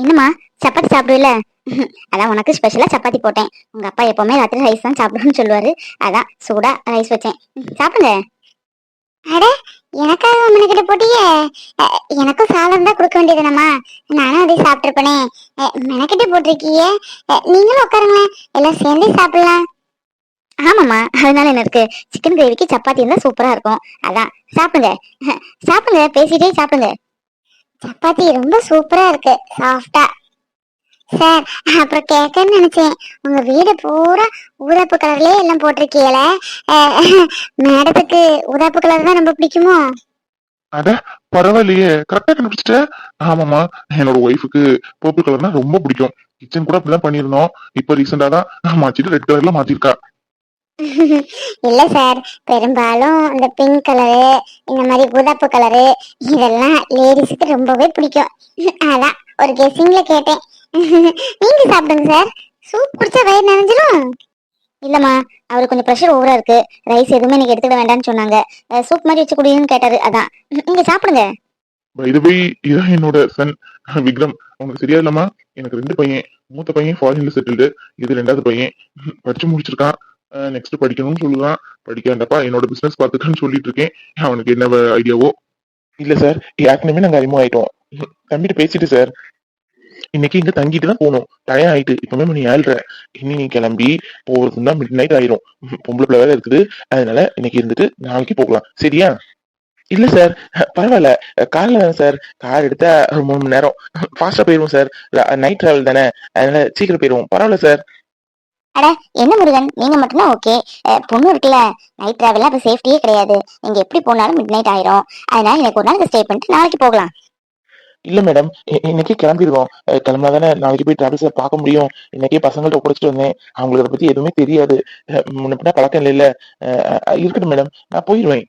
என்னம்மா சப்பாத்தி சாப்பிடுவில்ல? அதான் உனக்கு ஸ்பெஷலா சப்பாத்தி போட்டேன். உங்க அப்பா எப்பவுமே ராத்திரி ரைஸ் தான் சாப்பிடணும்னு சொல்லுவாரு. அதான் சூடா ரைஸ் வச்சேன். சாப்பிடுங்க. அட எனக்காக மெனக்கிட்ட போட்டியே? எனக்கும் சாதம் தான் கொடுக்க வேண்டியதுனம்மா. நானும் அதே சாப்பிட்டுருப்பனே. மெனக்கிட்ட போட்டிருக்கீங்க அஹ், நீங்களும் உட்காருங்களேன். எல்லாம் சேர்ந்தே சாப்பிடலாம். ஆமாம்மா அதனால என்ன இருக்கு? சிக்கன் கிரேவிக்கு சப்பாத்தி இருந்தா சூப்பரா இருக்கும். அதான் சாப்பிடுங்க. சாப்பிடுங்க பேசிட்டே சாப்பிடுங்க. சப்பாத்தி ரொம்ப சூப்பரா இருக்கு. சாஃப்டா சார் அப்புறம் கேட்கன்னு நினைச்சேன். உங்க வீடு பூரா ஊதாப்பு கலர்லயே எல்லாம் போட்டிருக்கீங்கள? மேடத்துக்கு ஊதாப்பு கலர் தான் ரொம்ப பிடிக்குமோ? அட பரவாயில்லையே. கரெக்டா கண்டுபிடிச்சிட்ட? ஆமாமா என்னோட ஒய்ஃபுக்கு பர்பிள் கலர்னா ரொம்ப பிடிக்கும். கிச்சன் கூட அப்படிதான் பண்ணிருந்தோம் இப்ப ரீசெண்டா தான் மாத்திட்டு ரெட் கலர்ல மாத்திருக்கா. இல்லை சார் பெரும்பாலும் இந்த பிங்க் கலரு இந்த மாதிரி ஊதாப்பு கலரு இதெல்லாம் லேடிஸுக்கு ரொம்பவே பிடிக்கும். அதான் ஒரு கெஸ்ஸிங்கில் கேட்டேன். நீங்க சாப்பிடுங்க சார். சூப் குடிச்சா வயிறு நிறைஞ்சிரும். இல்லைம்மா அவருக்கு கொஞ்சம் ப்ரெஷர் ஓவராக இருக்கு. ரைஸ் எதுவுமே நீங்கள் எடுத்துக்க வேண்டாம்னு சொன்னாங்க. சூப் மாதிரி வச்சு குடிங்கன்னு கேட்டாரு. அதான். நீங்கள் சாப்பிடுங்க. இதுவே இதான் என்னோட சன் விக்ரம். உனக்கு சரியா இல்லம்மா? எனக்கு ரெண்டு பையன். மூத்த பையன் ஃபாரின்ல செட்டில்டு இது ரெண்டாவது பையன். படிச்சு முடிச்சிருக்கான். நெக்ஸ்ட் படிக்கணும்னு சொல்லுதான். படிக்காண்டப்பா என்னோட பிசினஸ் பார்த்துக்கன்னு சொல்லிட்டு இருக்கேன் அவனுக்கு என்ன ஐடியாவோ இல்ல சார் ஏற்கனவே நாங்க அறிமுகம் ஆயிட்டோம். தம்பிட்டு பேசிட்டு சார் இன்னைக்கு இங்க தங்கிட்டு தான் போகணும். டயம் ஆயிட்டு. இப்பவுமே மணி ஏழ்ற இனி நீ கிளம்பி போறதுக்கு தான் மிட் நைட் ஆயிரும். பொம்பளை பிள்ளை வேலை இருக்குது. அதனால இன்னைக்கு இருந்துட்டு நாளைக்கு போகலாம். சரியா? இல்ல சார் பரவாயில்ல. கார்ல தான் சார் கார் எடுத்தா ஒரு மூணு மணி நேரம். ஃபாஸ்டா போயிருவோம் சார் நைட் டிராவல் தானே. அதனால சீக்கிரம் போயிருவோம் பரவாயில்ல சார் என்ன முருகன்? நீங்க மட்டும்தான் ஓகே பொண்ணு இருக்குல்ல. நைட் டிராவல் அப்ப சேஃப்டியே கிடையாது. நீங்க எப்படி போனாலும் மிட் நைட் ஆயிரும். அதனால எனக்கு ஒரு நாளைக்கு ஸ்டே பண்ணிட்டு நாளைக்கு போகலாம். இல்ல மேடம் இன்னைக்கே கிளம்பிடுவோம் கிளம்பினா தானே நாளைக்கு போய் டிராவல்ஸ்ல பார்க்க முடியும். இன்னைக்கே பசங்கள்ட்ட ஒப்படைச்சிட்டு வந்தேன். அவங்களுக்கு அதை பத்தி எதுவுமே தெரியாது. அஹ் முன்ன பின்ன பழக்கம் இல்லைல்ல. அஹ் இருக்கட்டும் மேடம் நான் போயிடுவேன்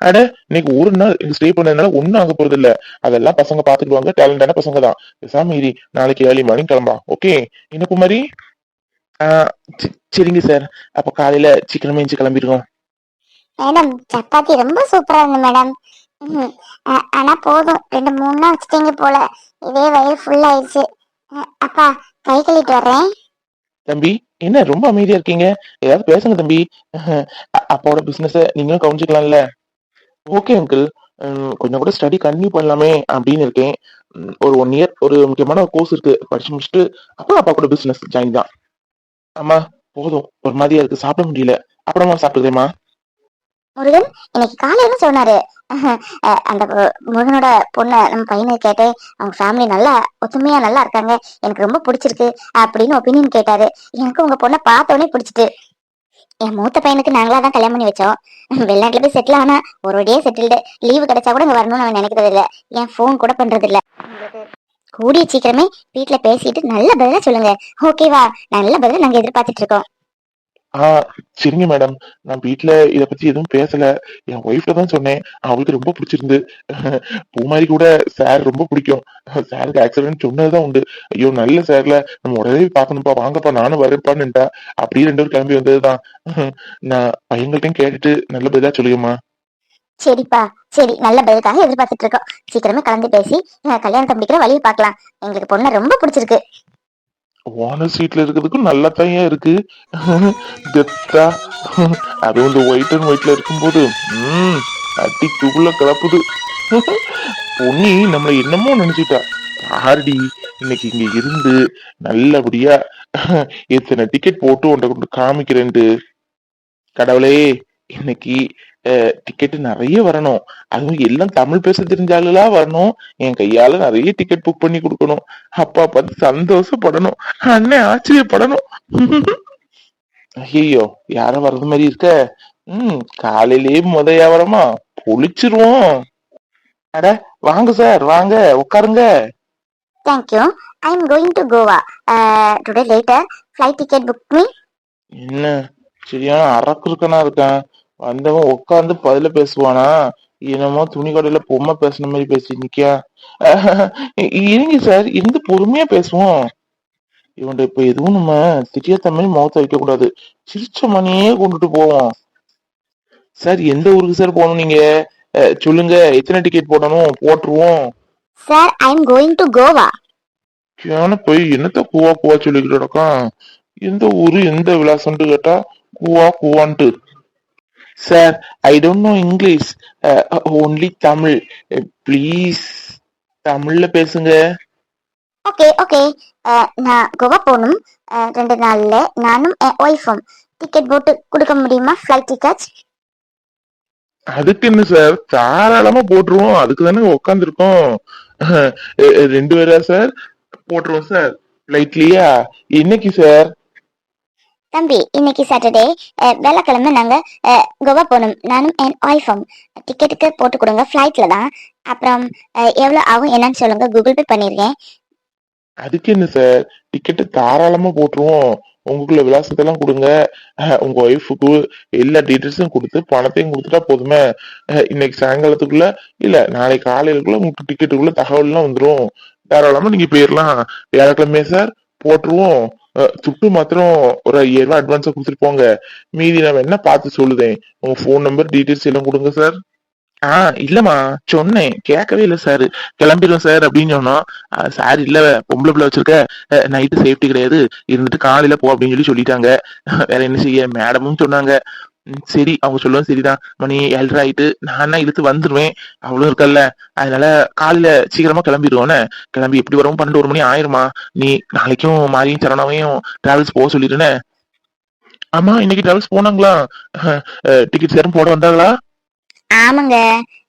அட இன்னைக்கு ஒரு நாள் ஸ்டே பண்ணதுனால ஒண்ணும் ஆக போறது இல்ல. அதெல்லாம் பசங்க பாத்துக்குவாங்க டேலண்டான பசங்க தான் பேசாம மீறி நாளைக்கு ஏர்லி மார்னிங் கிளம்பலாம். ஓகே என்ன குமாரி? சரிங்க சார். அப்ப காலையில சீக்கிரமே எஞ்சி கிளம்பிடுவோம் மேடம் சப்பாத்தி ரொம்ப சூப்பரா இருந்து மேடம். ஆனா போதும். ரெண்டு மூணு நாள் வச்சுட்டீங்க போல. இதே வயிறு ஃபுல் ஆயிடுச்சு. அப்பா கை கழுவிட்டு வர்றேன். தம்பி என்ன ரொம்ப அமைதியா இருக்கீங்க? ஏதாவது பேசுங்க தம்பி. அப்பாவோட பிசினஸ் நீங்களும் கவனிச்சுக்கலாம்ல. ஓகே அங்கிள் கொஞ்சம் கூட ஸ்டடி கண்டினியூ பண்ணலாமே அப்படின்னு இருக்கேன். ஒரு ஒன் இயர் ஒரு முக்கியமான கோர்ஸ் இருக்கு. படிச்சு முடிச்சுட்டு அப்புறம் அப்பா கூட பிசினஸ் ஜாயின் தான். அம்மா போதும். ஒரு மாதிரியா இருக்கு. சாப்பிட முடியல. அப்புறமா சாப்பிட்டுக்கிறேம்மா முருகன் இன்னைக்கு காலையில சொன்னாரு. அந்த முருகனோட பொண்ணை நம்ம பையனை கேட்டு அவங்க ஃபேமிலி நல்லா ஒத்துமையா நல்லா இருக்காங்க. எனக்கு ரொம்ப பிடிச்சிருக்கு. அப்படின்னு ஒப்பீனியன் கேட்டாரு. எனக்கு உங்க பொண்ணை பார்த்த உடனே பிடிச்சிட்டு. என் மூத்த பையனுக்கு நாங்களா தான் கல்யாணம் பண்ணி வச்சோம். வெளிநாட்டுல போய் செட்டில் ஆனா ஒரு வழியே செட்டில்டு லீவு கிடைச்சா கூட இங்க வரணும்னு அவன் நினைக்கிறது இல்ல என் ஃபோன் கூட பண்றது இல்ல கூடிய சீக்கிரமே வீட்டுல பேசிட்டு நல்ல பதிலா சொல்லுங்க. ஓகேவா நல்ல பதில நாங்க எதிர்பார்த்துட்டு இருக்கோம். ஆ சரிங்க மேடம் நான் வீட்டுல இத பத்தி எதுவும் பேசல. என் ஒய்ஃப்ட தான் சொன்னேன். அவளுக்கு ரொம்ப பிடிச்சிருந்து. பூமாரி கூட சார் ரொம்ப பிடிக்கும். சாருக்கு ஆக்சிடென்ட் சொன்னதுதான் உண்டு. ஐயோ நல்ல சார்ல நம்ம உடனே பாக்கணும்ப்பா வாங்கப்பா நானும் வரப்பான்னுட்டா அப்படியே ரெண்டு பேரும் கிளம்பி வந்ததுதான். நான் பையன்கள்ட்டையும் கேட்டுட்டு நல்ல பதிலா சொல்லுங்கம்மா. சரிப்பா சரி நல்ல பதிலுக்காக எதிர்பார்த்துட்டு இருக்கோம். சீக்கிரமே கலந்து பேசி கல்யாணத்தை முடிக்கிற வழியை பார்க்கலாம். எங்களுக்கு பொண்ணை ரொம்ப பிடிச்சிருக்கு. ஓனர் சீட்ல இருக்கிறதுக்கும் நல்லா தான் இருக்கு. கெத்தா அதுவும் இந்த ஒயிட் அண்ட் ஒயிட்ல இருக்கும்போது ம் அட்டி துகுல கலப்புது. பொண்ணி நம்மள என்னமோ நினைச்சிட்டா. ஆர்டி இன்னைக்கு இங்க இருந்து நல்லபடியா எத்தனை டிக்கெட் போட்டு ஒன்றை கொண்டு காமிக்கிறேன்ட்டு. கடவுளே இன்னைக்கு டிக்கெட் நிறைய வரணும் அதுவும் எல்லாம் தமிழ் பேச தெரிஞ்ச ஆளுகளா வரணும் என் கையால நிறைய டிக்கெட் புக் பண்ணி கொடுக்கணும் அப்பா பார்த்து சந்தோஷப்படணும் அண்ணன் ஆச்சரியப்படணும் ஐயோ யாரும் வர்றது மாதிரி இருக்க ம் காலையிலேயே முத வியாபாரமா பொழிச்சிருவோம் அட வாங்க சார் வாங்க உட்காருங்க thank you I am going to Goa today later flight ticket book me என்ன சரியான அரக்குறுக்கனா இருக்கான் வந்தவன் உட்கார்ந்து பதில பேசுவானா? என்னமோ துணி கடையில பொம்மை பேசுன மாதிரி பேசி நிக்கா இருங்க சார் இருந்து பொறுமையா பேசுவோம். இவன்ட இப்ப எதுவும் நம்ம திட்டியாத்த மாதிரி முகத்தை வைக்க கூடாது. சிரிச்ச மணியே கொண்டுட்டு போவோம். சார் எந்த ஊருக்கு சார் போகணும் நீங்க? சொல்லுங்க எத்தனை டிக்கெட் போடணும்? போட்டுருவோம். Sir I am going to Goa கேன போய் என்னத்த கூவா கூவா சொல்லிக்கிட்டு கிடக்கான்? எந்த ஊரு எந்த விலாசம்னு கேட்டா கூவா கூவான்ட்டு. Sir I don't know English only Tamil please தமிழ்ல பேசுங்க. ஓகே ஓகே நான் கோவா போகணும் ரெண்டு நாள்ல நானும் என் ஒய்ஃபும் டிக்கெட் போட்டு கொடுக்க முடியுமா ஃப்ளைட் டிக்கெட் அதுக்கு என்ன சார் தாராளமா போட்டுருவோம். அதுக்கு தானே உட்காந்துருக்கோம் ரெண்டு பேரா சார் போட்டுருவோம் சார் ஃபிளைட்லயா இன்னைக்கு சார் தம்பி இன்னைக்கு சாட்டர்டே வெள்ளிக்கிழமை நாங்கள் கோவா போகணும். நானும் என் ஒய்ஃபும் டிக்கெட்டுக்கு போட்டு கொடுங்க ஃப்ளைட்டில் தான். அப்புறம் எவ்வளோ ஆகும் என்னன்னு சொல்லுங்க கூகுள் பே பண்ணியிருக்கேன் அதுக்கு என்ன சார் டிக்கெட்டு தாராளமாக போட்டுருவோம். உங்களுக்குள்ள விலாசத்தெல்லாம் கொடுங்க. உங்கள் உங்க ஒய்ஃபுக்கு எல்லா டீட்டெயில்ஸும் கொடுத்து பணத்தையும் கொடுத்துட்டா போதுமே. இன்னைக்கு சாயங்காலத்துக்குள்ள இல்ல நாளைக்கு காலையிலுக்குள்ள உங்களுக்கு டிக்கெட்டுக்குள்ள தகவல்லாம் வந்துடும் தாராளமா நீங்க போயிடலாம் வியாழக்கிழமை சார் போட்டுருவோம். துட்டு மாத்திரம் ஒரு ஐயாயிரம் ரூபாய் அட்வான்ஸா கொடுத்துட்டு போங்க. மீதி நான் என்ன பார்த்து சொல்லுதேன். உங்க ஃபோன் நம்பர் டீட்டெயில்ஸ் எல்லாம் கொடுங்க சார் ஆ இல்லம்மா. சொன்னேன். கேட்கவே இல்லை சார் கிளம்பிடுவோம் சார் அப்படின்னு சொன்னோம் சார் இல்ல பொம்பளை பிள்ளை வச்சிருக்க நைட்டு சேஃப்டி கிடையாது. இருந்துட்டு காலையில போ அப்படின்னு சொல்லி சொல்லிட்டாங்க. வேற என்ன செய்ய? மேடமும் சொன்னாங்க. சரி அவங்க சொல்லுவோம் சரிதான். மணி ஏழரை ஆயிட்டு நான் இழுத்து வந்துருவேன். அவளும் இருக்கல்ல. அதனால காலையில சீக்கிரமா கிளம்பிடுவோன்னு கிளம்பி எப்படி வரும்? பன்னெண்டு ஒரு மணி ஆயிருமா? நீ நாளைக்கும் மாரியும் சரணாவையும் டிராவல்ஸ் போக சொல்லிடுனே. ஆமா இன்னைக்கு டிராவல்ஸ் போனாங்களா? டிக்கெட் சேரும் போட வந்தாங்களா? ஆமாங்க.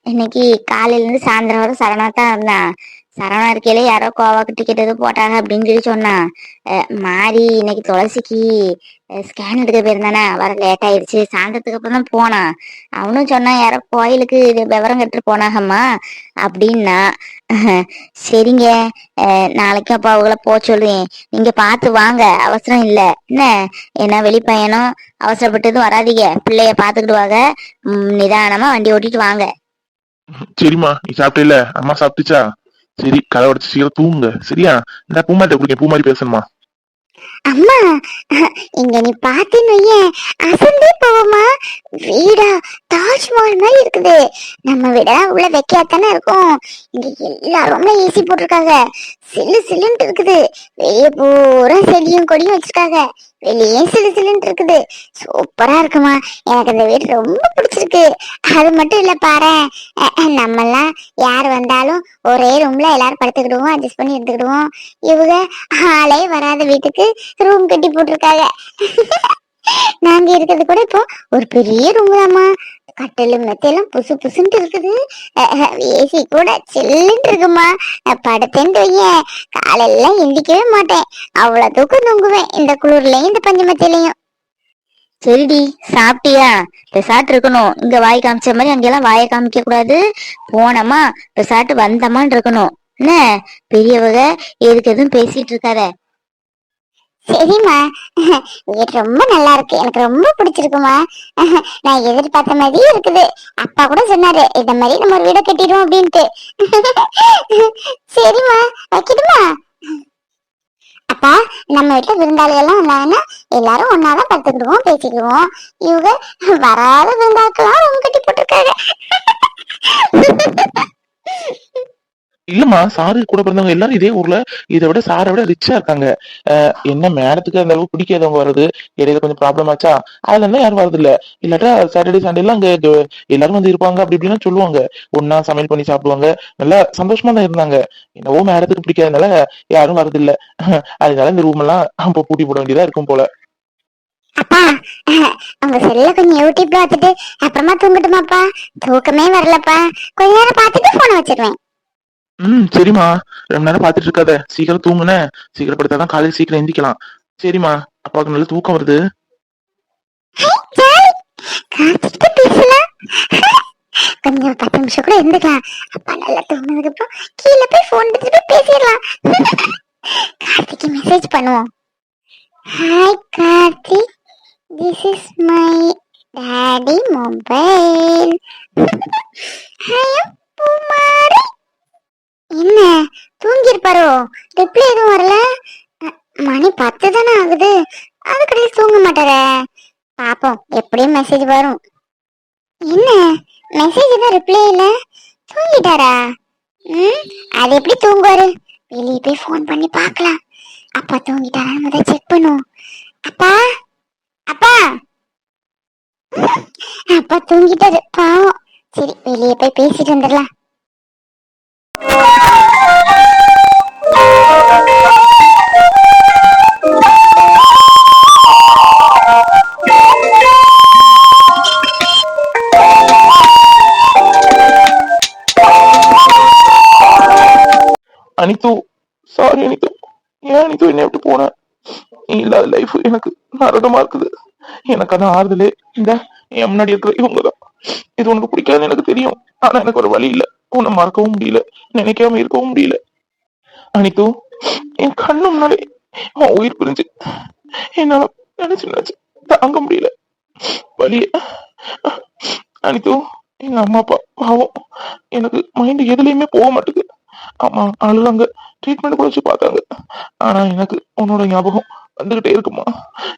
இன்னைக்கு காலையில இருந்து சாயந்தரம் வரை சரணா தான் இருந்தான். சரணா இருக்கையில யாரோ கோவாக்கு டிக்கெட் எதுவும் போட்டாங்க அப்படின்னு சொல்லி சொன்னான் மாறி இன்னைக்கு துளசிக்கு ஸ்கேன் எடுக்க போயிருந்தானே. வர லேட் ஆயிடுச்சு. சாயந்தரத்துக்கு அப்புறம் தான் போனான் அவனும் சொன்னான் யாரோ கோயிலுக்கு இது விவரம் கட்டு போனாகம்மா அப்படின்னா சரிங்க. நாளைக்கு அப்பா அவங்கள போக சொல்லுவேன் நீங்க பார்த்து வாங்க. அவசரம் இல்லை. என்ன? ஏன்னா வெளிப்பயணம் அவசரப்பட்டதும் வராதீங்க. பிள்ளைய பாத்துக்கிடுவாங்க நிதானமா வண்டி ஓட்டிட்டு வாங்க. சரிம்மா. நீ சாப்பிட்டே அம்மா சாப்பிட்டுச்சா? சரி கதை உடச்சு சீக்கிரம் தூங்க. சரியா? இந்த பூமாரி குடிக்க மாதிரி பேசணுமா? அம்மா இங்க நீ பாத்தீங்க அசந்தே போவோமா வீடா தாஜ்மஹால் மாதிரி இருக்குது. நம்ம வீட உள்ள வைக்காத்தானே இருக்கும். இங்க எல்லா ரூம்ல ஏசி போட்டிருக்காங்க. சில்லு சிலுன்ட்டு இருக்குது. வெளியே பூரா செடியும் கொடியும் வச்சிருக்காங்க. வெளியே சிலு சில்லுன்னு இருக்குது. சூப்பரா இருக்குமா. எனக்கு இந்த வீடு ரொம்ப பிடிச்சிருக்கு. அது மட்டும் இல்ல பாரு. நம்மெல்லாம் யார் வந்தாலும் ஒரே ரூம்ல எல்லாரும் படுத்துக்கிடுவோம் அட்ஜஸ்ட் பண்ணி எடுத்துக்கிடுவோம் இவங்க ஆளே வராத வீட்டுக்கு ரூம் கட்டி போட்டிருக்காங்க. நாங்க இருக்கிறது கூட இப்போ ஒரு பெரிய ரூம் தாம்மா. கட்டிலு மெத்தையெல்லாம் புசு புசுன்ட்டு இருக்குது. ஏசி கூட செல்லுன்ட்டு இருக்குமா. நான் படுத்தேன்னு வையேன் காலையெல்லாம் எந்திக்கவே மாட்டேன். அவ்வளோ தூக்கம் தூங்குவேன். இந்த குளிர்லையும் இந்த பஞ்சு மெத்தையிலையும். சரிடி சாப்பிட்டியா? பெசாட்டு இருக்கணும். இங்க வாய் காமிச்ச மாதிரி அங்கெல்லாம் வாயை காமிக்க கூடாது. போனோமா பெசாட்டு வந்தமான்னு இருக்கணும். என்ன? பெரியவங்க எதுக்கு எதுவும் பேசிட்டு இருக்காத. சரிம்மா. வீடு ரொம்ப நல்லா இருக்கு. எனக்கு ரொம்ப பிடிச்சிருக்குமா நான் எதிர்பார்த்த மாதிரியே இருக்குது. அப்பா கூட சொன்னாரு இந்த மாதிரி நம்ம ஒரு வீடை கட்டிடுவோம் அப்படின்ட்டு. சரிம்மா வைக்கட்டுமா? அப்பா நம்ம வீட்டுல விருந்தாளிகள் எல்லாம் வந்தாங்கன்னா எல்லாரும் ஒன்னாதான் படுத்துக்கிடுவோம் பேசிக்குவோம் இவங்க வராத விருந்தாக்கெல்லாம் ரூம் கட்டி போட்டிருக்காங்க. இல்லம்மா சாரு கூட பிறந்தவங்க எல்லாரும் இதே ஊர்ல இதை விட சாரை விட ரிச்சா இருக்காங்க. அஹ் என்ன மேடத்துக்கு அந்த அளவுக்கு பிடிக்காதவங்க வருது இடையில கொஞ்சம் ப்ராப்ளம் ஆச்சா? அதுல இருந்தா யாரும் வரது இல்ல இல்லாட்டா சாட்டர்டே சண்டே எல்லாம் அங்க எல்லாரும் வந்து இருப்பாங்க அப்படி இப்படின்னா சொல்லுவாங்க. ஒன்னா சமையல் பண்ணி சாப்பிடுவாங்க. நல்லா சந்தோஷமா தான் இருந்தாங்க. என்னவோ மேடத்துக்கு பிடிக்காதனால யாரும் வரது இல்ல அதனால இந்த ரூம் எல்லாம் அப்ப பூட்டி போட வேண்டியதா இருக்கும் போல. அப்பா அவங்க செல்ல கொஞ்சம் யூடியூப் பார்த்துட்டு அப்புறமா தூங்கட்டுமாப்பா? தூக்கமே வரலப்பா. கொஞ்ச நேரம் பார்த்துட்டு போன வச்சிருவேன். ம் சரிம்மா. ரொம்ப நேரம் பாத்துட்டு இருக்காத சீக்கிரம் தூங்குன. சீக்கிரம் படுத்தாதான் காலையில சீக்கிரம் எந்திக்கலாம் சரிம்மா. அப்பாவுக்கு நல்ல தூக்கம் வருது. கொஞ்சம் பத்து நிமிஷம் கூட இருந்துக்கலாம். அப்பா நல்லா தூங்கினதுக்கு அப்புறம் கீழே போய் போன் எடுத்துட்டு போய் பேசிடலாம். கார்த்திக்கு மெசேஜ் பண்ணுவோம். Hi Karthi. This is my daddy mobile hi Poomari என்ன? தூங்கி இருப்பாரோ ரிப்ளை எதுவும் வரல? மணி பத்து தானே ஆகுது. அதுக்கடையில் தூங்க மாட்டாரே. பாப்போம் எப்படியும் மெசேஜ் வரும். என்ன? மெசேஜ் தான் ரிப்ளை இல்ல? தூங்கிட்டாரா? ம் அது எப்படி தூங்குவாரு? வெளியே போய் ஃபோன் பண்ணி பார்க்கலாம். அப்பா தூங்கிட்டாரா முதல்ல செக் பண்ணுவோம். அப்பா? அப்பா? அப்பா தூங்கிட்டாரு. பாவம். சரி வெளியே போய் பேசிட்டு வந்துடலாம். அனித்து சாரி அனித்து ஏன் அனித்து என்னை விட்டு போன? நீ இல்லாத லைஃப் எனக்கு நரகமா இருக்குது. எனக்கு அதான் ஆறுதலே இந்த என் முன்னாடி இருக்கிற இவங்க தான் இது உனக்கு பிடிக்காதுன்னு எனக்கு தெரியும். ஆனா எனக்கு ஒரு வழி இல்ல. உன்னை மறக்கவும் முடியல நினைக்காம இருக்கவும் முடியல. அனித்து என் கண்ணு முன்னாடி உன் உயிர் புரிஞ்சு. என்னால நினைச்சு நினைச்சு தாங்க முடியல. வழிய அனித்து எங்க அம்மா அப்பா பாவம். எனக்கு மைண்ட் எதுலயுமே போக மாட்டேங்குது ஆமா அழுதாங்க ட்ரீட்மெண்ட் கூட வச்சு பார்த்தாங்க ஆனா எனக்கு உன்னோட ஞாபகம் வந்துகிட்டே இருக்குமா?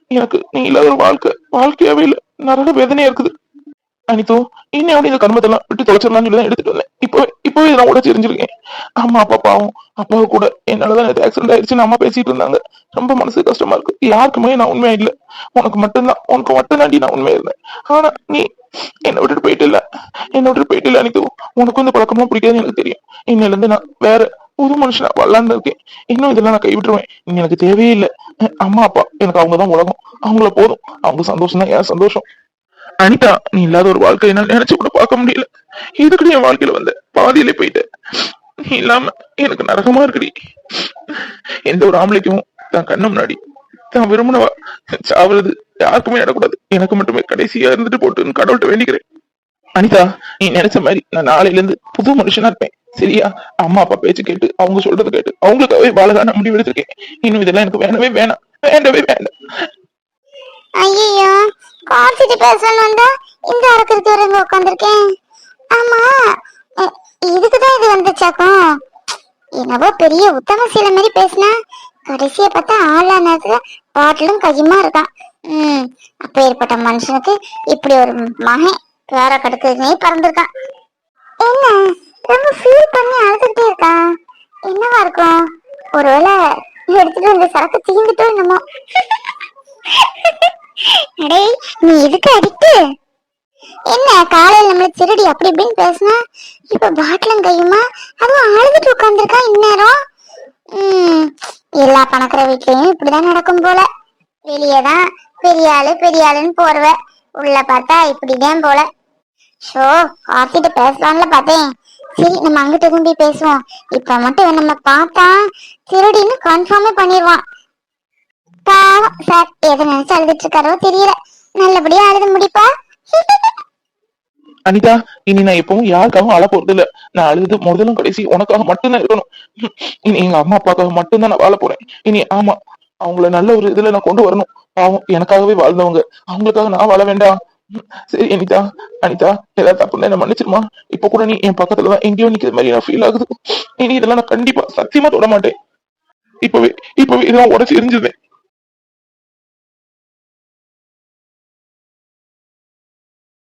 எனக்கு நீ இல்லாத ஒரு வாழ்க்கை வாழ்க்கையாவே இல்ல. நிறைய வேதனையா இருக்குது. அனிதோ இன்னும் எப்படி இந்த கர்மத்தெல்லாம் விட்டு தொலைச்சிடலாம்னு சொல்லி தான் எடுத்துட்டு வந்தேன். இப்போ இப்போ நான் கூட தெரிஞ்சிருக்கேன். அம்மா அப்பா பாவம். அப்பாவை கூட என்னாலதான் நேற்று ஆக்சிடென்ட் ஆயிடுச்சுன்னு அம்மா பேசிட்டு இருந்தாங்க. ரொம்ப மனசு கஷ்டமா இருக்கு. யாருக்குமே நான் உண்மையா இல்ல. உனக்கு மட்டும்தான் உனக்கு மட்டும்தாண்டி நான் உண்மையா இருந்தேன். ஆனா நீ என்னை விட்டுட்டு போயிட்டு இல்ல. என்னை விட்டுட்டு போயிட்டு இல்ல அனிதோ. உனக்கு இந்த பழக்கமா பிடிக்காதுன்னு எனக்கு தெரியும். இன்னையில இருந்து நான் வேற புது மனுஷனா வரலான்னு இருக்கேன். இன்னும் இதெல்லாம் நான் கைவிட்டுருவேன். இனி எனக்கு தேவையே இல்லை. அம்மா அப்பா எனக்கு அவங்கதான் உலகம். அவங்கள போதும். அவங்க சந்தோஷம் தான் என் சந்தோஷம். அனிதா நீ இல்லாத ஒரு வாழ்க்கை என்னால நினைச்சு கூட பார்க்க முடியல. இதுக்குடி என் வாழ்க்கையில வந்த? பாதியிலே போயிட்ட. நீ இல்லாம எனக்கு நரகமா இருக்குடி. எந்த ஒரு ஆம்பளைக்கும் தான் கண்ணு முன்னாடி தான் விரும்பினவா? சாவுறது யாருக்குமே நடக்கூடாது. எனக்கு மட்டுமே கடைசியா இருந்துட்டு போட்டுன்னு கடவுள்கிட்ட வேண்டிக்கிறேன். அனிதா நீ நினைச்ச மாதிரி நான் நாளையில இருந்து புது மனுஷனா இருப்பேன். சரியா? அம்மா அப்பா பேச்சு கேட்டு அவங்க சொல்றதை கேட்டு அவங்களுக்காகவே வாழ நான் முடிவு எடுத்திருக்கேன் இன்னும் இதெல்லாம் எனக்கு வேணவே வேணாம். வேண்டவே வேண்டாம். ஐயோ காஃபிட்டு பேசணும் வந்தா இந்த அறக்கிறதுக்கு வரங்க உட்காந்துருக்கேன் ஆமா இதுக்குதான் இது வந்துச்சாக்கும் என்னவோ பெரிய உத்தம சீல மாதிரி பேசினா கடைசிய பார்த்தா ஆளா நேரத்துல பாட்டிலும் கையுமா இருக்கான். ம் அப்ப ஏற்பட்ட மனுஷனுக்கு இப்படி ஒரு மகன் வேற கடுக்குனே பறந்துருக்கான். என்ன ரொம்ப ஃபீல் பண்ணி அழுதுகிட்டே இருக்கா? என்னவா இருக்கும்? ஒருவேளை எடுத்துட்டு வந்த சரக்கு தீந்துட்டோம் என்னமோ? அடே நீ எதுக்கு அடிக்கு என்ன காலையில நம்மள திருடி அப்படி இப்படின்னு பேசினா? இப்ப பாட்டிலும் கையுமா? அதுவும் அழுதுட்டு உட்காந்துருக்கா இந்நேரம். எல்லா பணக்கிற வீட்லயும் இப்படிதான் நடக்கும் போல. வெளியதான் பெரிய ஆளு பெரிய ஆளுன்னு போறவ உள்ள பார்த்தா இப்படிதான் போல. ஷோ பார்த்துட்டு பேசலாம்ல பார்த்தேன். சரி நம்ம அங்கிட்ட திரும்பி பேசுவோம். இப்ப மட்டும் நம்ம பார்த்தா திருடின்னு கன்ஃபார்மே பண்ணிடுவான் பாவம். சார் எதை நினைச்சு அழுதுட்டு இருக்காரோ தெரியல. நல்லபடியா அழுது முடிப்பா. அனிதா இனி நான் எப்பவும் யாருக்காகவும் அழ போறது இல்ல நான் அழுது முதலும் கடைசி உனக்காக மட்டும்தான் இருக்கணும். இனி எங்க அம்மா அப்பாக்காக மட்டும்தான் நான் வாழ போறேன். இனி ஆமா அவங்கள நல்ல ஒரு இதுல நான் கொண்டு வரணும். பாவம் எனக்காகவே வாழ்ந்தவங்க. அவங்களுக்காக நான் வாழ வேண்டாம். சரி அனிதா அனிதா ஏதாவது தப்பு என்ன மன்னிச்சிருமா? இப்ப கூட நீ என் பக்கத்துல தான் எங்கேயோ நிக்கிற மாதிரி நான் ஃபீல் ஆகுது. இனி இதெல்லாம் நான் கண்டிப்பா சத்தியமா தொட மாட்டேன். இப்பவே இப்பவே இதெல்லாம் உடச்சு எரிஞ்சுவேன்